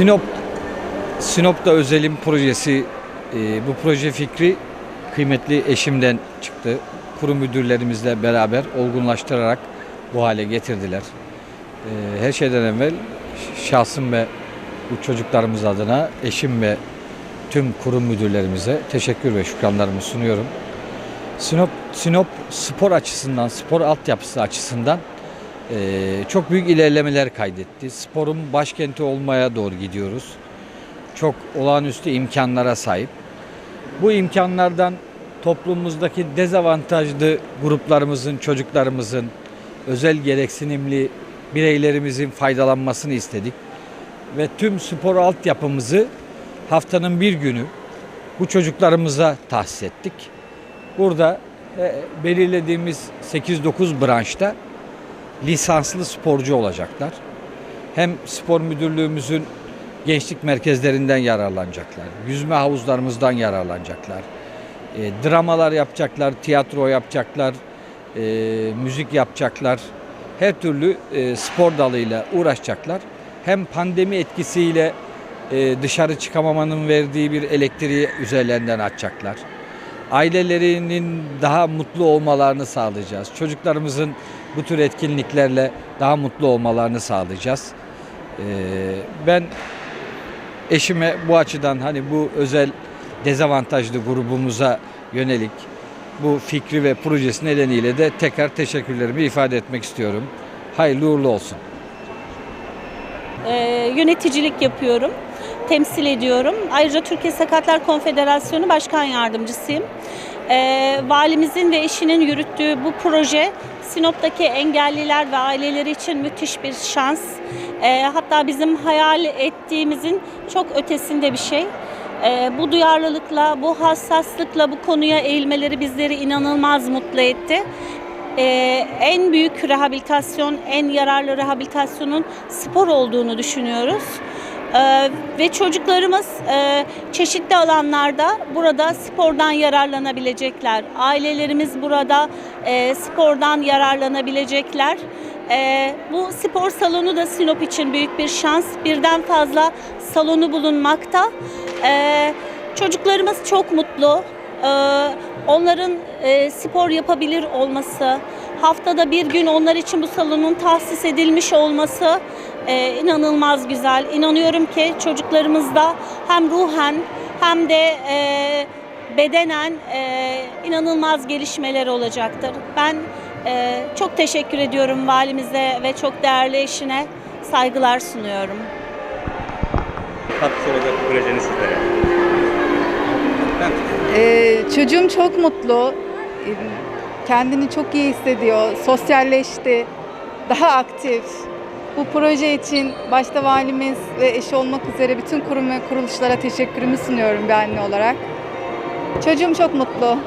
Sinop Sinop'ta özelim projesi e, bu proje fikri kıymetli eşimden çıktı. Kurum müdürlerimizle beraber olgunlaştırarak bu hale getirdiler. E, her şeyden evvel şahsım ve bu çocuklarımız adına eşim ve tüm kurum müdürlerimize teşekkür ve şükranlarımı sunuyorum. Sinop, Sinop spor açısından, spor altyapısı açısından çok büyük ilerlemeler kaydetti. Sporun başkenti olmaya doğru gidiyoruz. Çok olağanüstü imkanlara sahip. Bu imkanlardan toplumumuzdaki dezavantajlı gruplarımızın, çocuklarımızın, özel gereksinimli bireylerimizin faydalanmasını istedik. Ve tüm spor altyapımızı haftanın bir günü bu çocuklarımıza tahsis ettik. Burada e, belirlediğimiz 8-9 branşta lisanslı sporcu olacaklar. Hem spor müdürlüğümüzün gençlik merkezlerinden yararlanacaklar. Yüzme havuzlarımızdan yararlanacaklar. E, dramalar yapacaklar, tiyatro yapacaklar, e, müzik yapacaklar. Her türlü e, spor dalıyla uğraşacaklar. Hem pandemi etkisiyle e, dışarı çıkamamanın verdiği bir elektriği üzerlerinden açacaklar ailelerinin daha mutlu olmalarını sağlayacağız. Çocuklarımızın bu tür etkinliklerle daha mutlu olmalarını sağlayacağız. Ee, ben eşime bu açıdan hani bu özel dezavantajlı grubumuza yönelik bu fikri ve projesi nedeniyle de tekrar teşekkürlerimi ifade etmek istiyorum. Hayırlı uğurlu olsun. Ee, yöneticilik yapıyorum, temsil ediyorum. Ayrıca Türkiye Sakatlar Konfederasyonu Başkan Yardımcısıyım. Ee, valimizin ve eşinin yürüttüğü bu proje Sinop'taki engelliler ve aileleri için müthiş bir şans. Ee, hatta bizim hayal ettiğimizin çok ötesinde bir şey. Ee, bu duyarlılıkla, bu hassaslıkla bu konuya eğilmeleri bizleri inanılmaz mutlu etti. Ee, en büyük rehabilitasyon, en yararlı rehabilitasyonun spor olduğunu düşünüyoruz. Ee, ve çocuklarımız e, çeşitli alanlarda burada spordan yararlanabilecekler. Ailelerimiz burada e, spordan yararlanabilecekler. E, bu spor salonu da Sinop için büyük bir şans. Birden fazla salonu bulunmakta. E, çocuklarımız çok mutlu. E, onların e, spor yapabilir olması, haftada bir gün onlar için bu salonun tahsis edilmiş olması e, inanılmaz güzel. İnanıyorum ki çocuklarımızda hem ruhen hem de e, bedenen e, inanılmaz gelişmeler olacaktır. Ben e, çok teşekkür ediyorum valimize ve çok değerli eşine saygılar sunuyorum. katkısı olacak bu projenin sizlere? Ee, çocuğum çok mutlu. Kendini çok iyi hissediyor. Sosyalleşti. Daha aktif. Bu proje için başta valimiz ve eşi olmak üzere bütün kurum ve kuruluşlara teşekkürümü sunuyorum bir anne olarak. Çocuğum çok mutlu.